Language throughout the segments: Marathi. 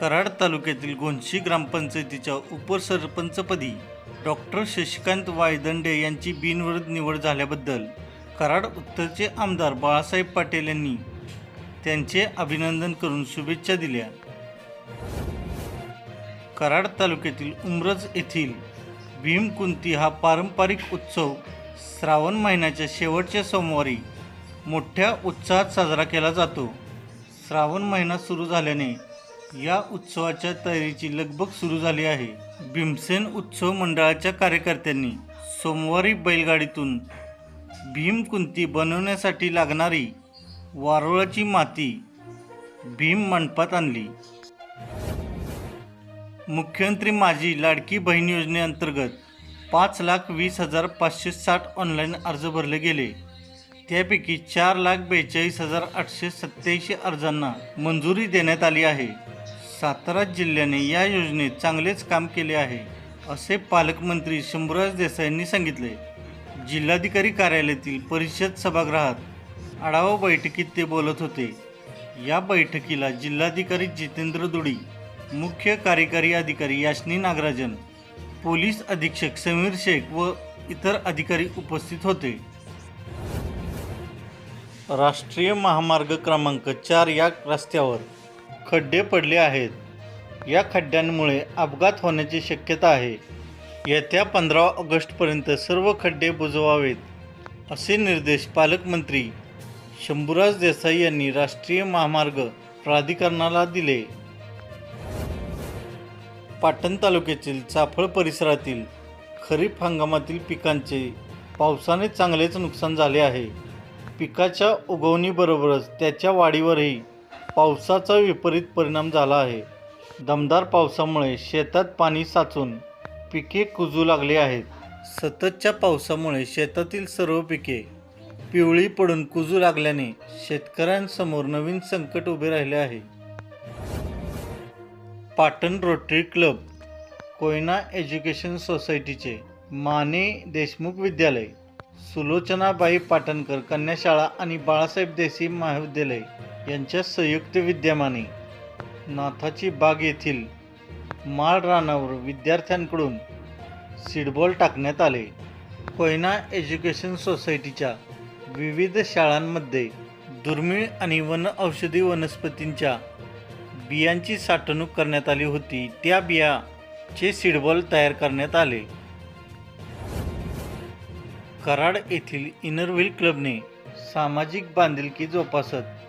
कराड तालुक्यातील गोंशी ग्रामपंचायतीच्या उपसरपंचपदी डॉक्टर शशिकांत वायदंडे यांची बिनविरोध निवड झाल्याबद्दल कराड उत्तरचे आमदार बाळासाहेब पाटील यांनी त्यांचे अभिनंदन करून शुभेच्छा दिल्या. कराड तालुक्यातील उमरज येथील भीमकुंती हा पारंपरिक उत्सव श्रावण महिन्याच्या शेवटच्या सोमवारी मोठ्या उत्साहात साजरा केला जातो. श्रावण महिना सुरू झाल्याने या उत्सवाच्या तयारीची लगबग सुरू झाली आहे. भीमसेन उत्सव मंडळाच्या कार्यकर्त्यांनी सोमवारी बैलगाडीतून भीमकुंती बनवण्यासाठी लागणारी वारुळाची माती भीम मंडपात आणली. मुख्यमंत्री माझी लाडकी बहीण योजनेअंतर्गत पाच लाख वीस हजार पाचशे साठ ऑनलाईन अर्ज भरले गेले. त्यापैकी चार लाख बेचाळीस हजार आठशे सत्याऐंशी अर्जांना मंजुरी देण्यात आली आहे. सातारा जिल्ह्याने या योजनेत चांगलेच काम केले आहे असे पालकमंत्री शंभूराज देसाईंनी सांगितले. जिल्हाधिकारी कार्यालयातील परिषद सभागृहात आढावा बैठकीत ते बोलत होते. या बैठकीला जिल्हाधिकारी जितेंद्र दुडी मुख्य कार्यकारी अधिकारी याशनी नागराजन पोलीस अधीक्षक समीर शेख व इतर अधिकारी उपस्थित होते. राष्ट्रीय महामार्ग क्रमांक चार या रस्त्यावर खड्डे पडले आहेत. या खड्ड्यांमुळे अपघात होण्याची शक्यता आहे. येत्या पंधरा ऑगस्टपर्यंत सर्व खड्डे बुजवावेत असे निर्देश पालकमंत्री शंभूराज देसाई यांनी राष्ट्रीय महामार्ग प्राधिकरणाला दिले. पाटण तालुक्यातील चाफळ परिसरातील खरीप हंगामातील पिकांचे पावसाने चांगलेच नुकसान झाले आहे. पिकाच्या उगवणीबरोबरच त्याच्या वाढीवरही पावसाचा विपरीत परिणाम झाला आहे. दमदार पावसामुळे शेतात पाणी साचून पिके कुजू लागली आहेत. सततच्या पावसामुळे शेतातील सर्व पिके पिवळी पडून कुजू लागल्याने शेतकऱ्यांसमोर नवीन संकट उभे राहिले आहे. Patan Rotary Club Koyna education सोसायटीचे माने देशमुख विद्यालय सुलोचनाबाई पाटणकर कन्याशाळा आणि बाळासाहेब देसी महाविद्यालय यांच्या संयुक्त विद्यमाने नाथाची बाग येथील माळ रानावर विद्यार्थ्यांकडून सीडबॉल टाकण्यात आले. कोयना एज्युकेशन सोसायटीच्या विविध शाळांमध्ये दुर्मिळ आणि वन औषधी वनस्पतींच्या बियांची साठवणूक करण्यात आली होती. त्या बियाचे सीडबॉल तयार करण्यात आले. कराड येथील इनरव्हील क्लबने सामाजिक बांधिलकी जोपासत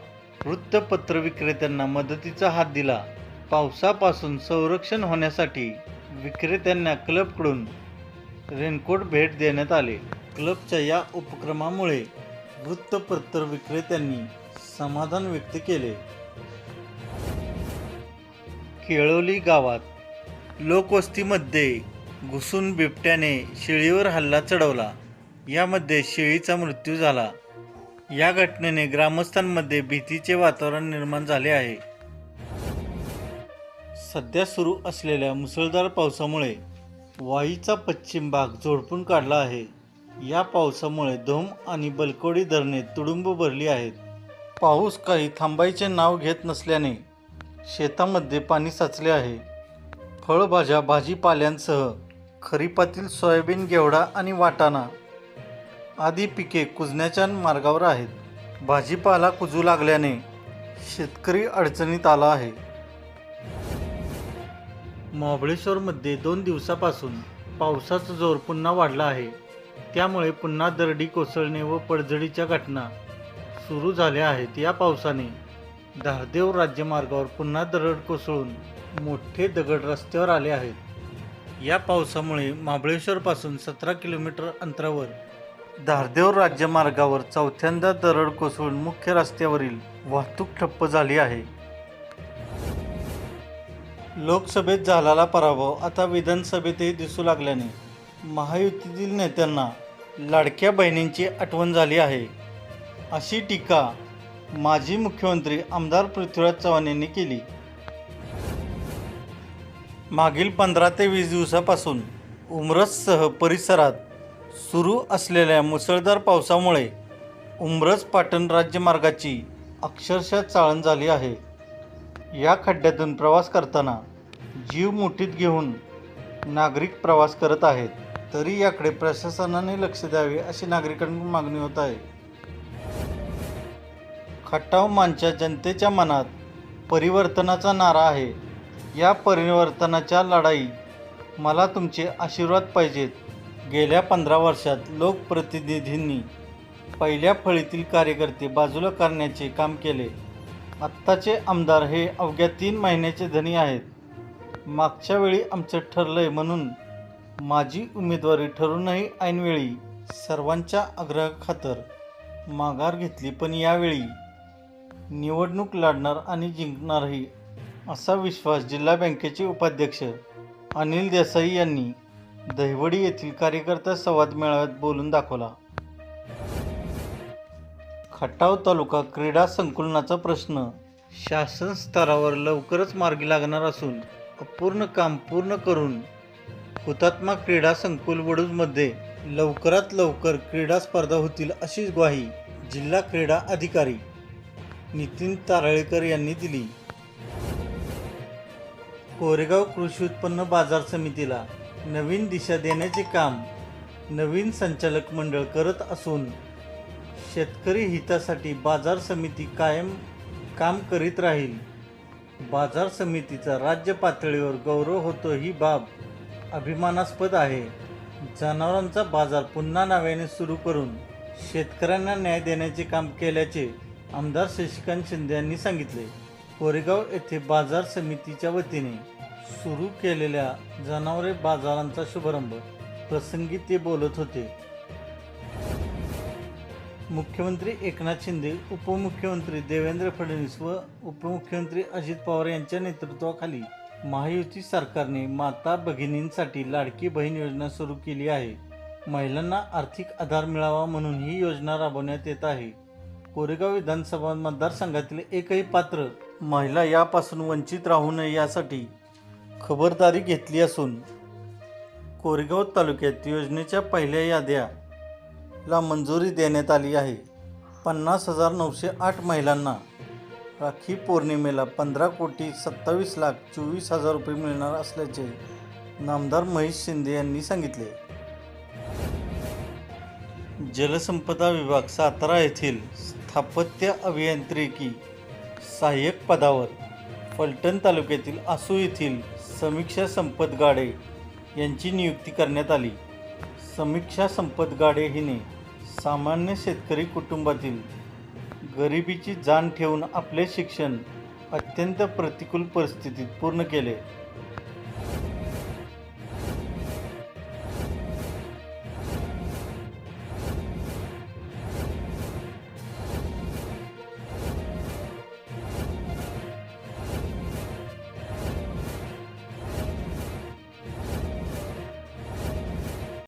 वृत्तपत्र विक्रेत्यांना मदतीचा हात दिला. पावसापासून संरक्षण होण्यासाठी विक्रेत्यांना क्लबकडून रेनकोट भेट देण्यात आले. क्लबच्या या उपक्रमामुळे वृत्तपत्र विक्रेत्यांनी समाधान व्यक्त केले. केळोली गावात लोकवस्तीमध्ये घुसून बिबट्याने शेळीवर हल्ला चढवला. यामध्ये शेळीचा मृत्यू झाला. या घटनेने ग्रामस्थांमध्ये भीतीचे वातावरण निर्माण झाले आहे. सध्या सुरू असलेल्या मुसळधार पावसामुळे वाईचा पश्चिम भाग झोडपून काढला आहे. या पावसामुळे धोम आणि बलकोडी धरणे तुडुंब भरली आहेत. पाऊस काही थांबायचे नाव घेत नसल्याने शेतामध्ये पाणी साचले आहे. फळभाज्या भाजीपाल्यांसह खरीपातील सोयाबीन घेवडा आणि वाटाणा आदी पिके कुजण्याच्या मार्गावर आहेत. भाजीपाला कुजू लागल्याने शेतकरी अडचणीत आला आहे. महाबळेश्वरमध्ये दोन दिवसापासून पावसाचा जोर पुन्हा वाढला आहे. त्यामुळे पुन्हा दरडी कोसळणे व पडझडीच्या घटना सुरू झाल्या आहेत. या पावसाने धारदेव राज्यमार्गावर पुन्हा दरड कोसळून मोठे दगड रस्त्यावर आले आहेत. या पावसामुळे महाबळेश्वरपासून सतरा किलोमीटर अंतरावर धारदेव राज्यमार्गावर चौथ्यांदा दरड कोसळून मुख्य रस्त्यावरील वाहतूक ठप्प झाली आहे. लोकसभेत झालेला पराभव आता विधानसभेतही दिसू लागल्याने महायुतीतील नेत्यांना लाडक्या बहिणींची आठवण झाली आहे. अशी टीका माजी मुख्यमंत्री आमदार पृथ्वीराज चव्हाण यांनी केली. मागील पंधरा ते वीस दिवसापासून उमरससह परिसरात सुरू असलेल्या मुसळधार पावसामुळे उमरस पाटण राज्यमार्गाची अक्षरशः चाळण झाली आहे. या खड्ड्यातून प्रवास करताना जीव मुठीत घेऊन नागरिक प्रवास करत आहेत. तरी याकडे प्रशासनाने लक्ष द्यावे अशी नागरिकांकडून मागणी होत आहे. खटाव मानच्या जनतेच्या मनात परिवर्तनाचा नारा आहे. या परिवर्तनाच्या लढाई मला तुमचे आशीर्वाद पाहिजेत. गेल्या पंधरा वर्षात लोकप्रतिनिधींनी पहिल्या फळीतील कार्यकर्ते बाजूला करण्याचे काम केले. आत्ताचे आमदार हे अवघ्या तीन महिन्याचे धनी आहेत. मागच्या वेळी आमचं ठरलंय म्हणून माझी उमेदवारी ठरूनही ऐनवेळी सर्वांच्या आग्रहाखातर माघार घेतली पण यावेळी निवडणूक लढणार आणि जिंकणारही असा विश्वास जिल्हा बँकेचे उपाध्यक्ष अनिल देसाई यांनी दहिवडी येथील कार्यकर्ता संवाद मेळाव्यात बोलून दाखवला. खटाव तालुका क्रीडा संकुलनाचा प्रश्न. शासन स्तरावर लवकरच मार्गी लागणार असून अपूर्ण काम पूर्ण करून हुतात्मा क्रीडा संकुल वडूजमध्ये लवकरात लवकर क्रीडा स्पर्धा होतील अशी ग्वाही जिल्हा क्रीडा अधिकारी नितीन तारळेकर यांनी दिली. कोरेगाव कृषी उत्पन्न बाजार समितीला नवीन दिशा देण्याचे काम नवीन संचालक मंडळ करत असून शेतकरी हितासाठी बाजार समिती कायम काम करीत राहील. बाजार समितीचा राज्य पातळीवर गौरव होतो ही बाब अभिमानास्पद आहे. जनावरांचा बाजार पुन्हा नव्याने सुरू करून शेतकऱ्यांना न्याय देण्याचे काम केल्याचे आमदार शशिकांत शिंदे यांनी सांगितले. कोरेगाव येथे बाजार समितीच्या वतीने सुरू केलेल्या जनावरे बाजारांचा शुभारंभ. प्रसंगी ते बोलत होते. मुख्यमंत्री एकनाथ शिंदे उपमुख्यमंत्री देवेंद्र फडणवीस व उपमुख्यमंत्री अजित पवार यांच्या नेतृत्वाखाली महायुती सरकारने माता भगिनींसाठी लाडकी बहीण योजना सुरू केली आहे. महिलांना आर्थिक आधार मिळावा म्हणून ही योजना राबवण्यात येत आहे. कोरेगाव विधानसभा मतदारसंघातील एकही पात्र महिला यापासून वंचित राहू नये यासाठी खबरदारी घेतली असून कोरेगाव तालुक्यात योजनेच्या पहिल्या याद्या ला मंजुरी देण्यात आली आहे. पन्नास हजार नऊशे आठ महिलांना राखी पौर्णिमेला पंधरा कोटी सत्तावीस लाख चोवीस हजार रुपये मिळणार असल्याचे नामदार महेश शिंदे यांनी सांगितले. जलसंपदा विभाग सातारा येथील स्थापत्य अभियांत्रिकी सहाय्यक पदावर फलटण तालुक्यातील आसू येथील समीक्षा संपत गाडे यांची नियुक्ती करण्यात आली. समीक्षा संपत गाडे हिने सामान्य शेतकरी कुटुंबातील गरिबीची जाण ठेवून आपले शिक्षण अत्यंत प्रतिकूल परिस्थितीत पूर्ण केले.